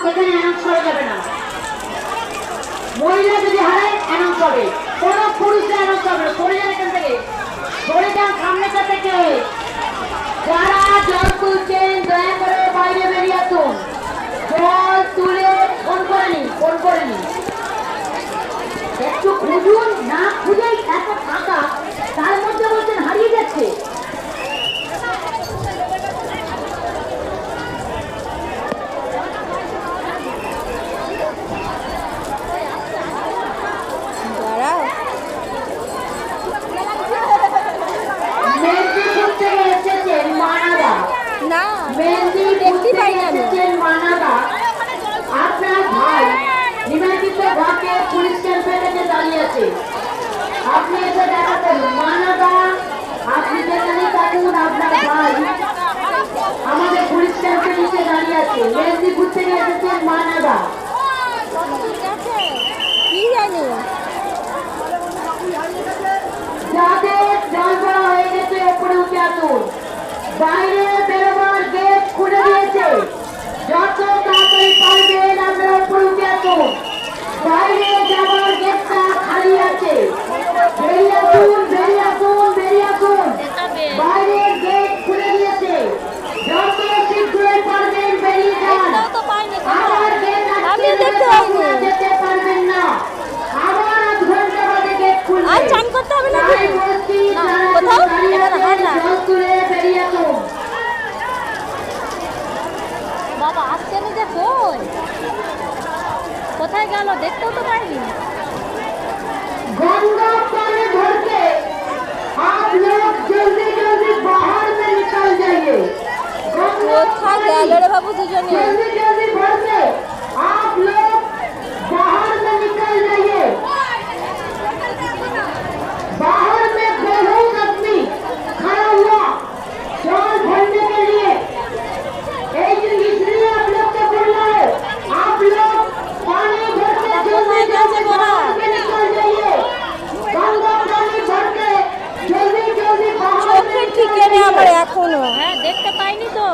এখানে অ্যানাউন্স করা যাবে না। মহিলা যদি হারায় অ্যানাউন্স হবে কোনো পুরুষে অ্যানাউন্স হবে না সরে যান এখান থেকে সরে যান সামনেটা থেকে যারা জল তুলছেন দয়া করে বাইরে বেরিয়ে আসুন জল তুলে ফোন করে নিন ফোন করে নিন একটু খুঁজুন না খুঁজেই এত ফাঁকা তার মধ্যে বলছেন হারিয়ে যাচ্ছে দাঁড়াও মেদিনীপুর থেকে এসেছেন মানাদা না মেদিনীপুর দেখতে পাই থেকে না আমি। এসেছেন মানাদা আপনার ভাই ঘাটে পুলিশ আছে আপনি এসে দেখা করুন মানাদা আপনি যেখানে থাকুন আপনার ভাই। আমাদের পুলিশ নিচে দাঁড়িয়ে আছে মেদিনীপুর থেকে এসেছেন মানাদা। কি জানি? যাদের জল হয়ে গেছে উপরে উঠে আসুন। বাইরে বেরোবার গেট খুলে দিয়েছে যত তাড়াতাড়ি পারবেন আপনারা উপরে উঠে আসুন বাইরে যাওয়ার গেটটা খালি আছে। বেরিয়ে আসুন বেরিয়ে আসুন বেরিয়ে আসুন। বাইরের গেট খুলে দিয়েছে। যত শীঘ্রই পারবেন বেরিয়ে যান। দেখতেও তো পাইনি আবার গেট আমি আটকে দেখতে পাইনি। যেতে পারবেন না। আবার আধ ঘণ্টা বাদে গেট খুলবে। আর চান করতে হবে না, কোথাও? দাঁড়িয়ে এখানে না। তুলে বেরিয়ে আসুন। বাবা আসছে না যে কই কোথায় গেল দেখতেও তো পাইনি गंगा पानी भर के आप लोग जल्दी जल्दी बाहर में निकल जाइए गंगा কোথায় গেল রে বাবু দুজনে जल्दी যায়নি তো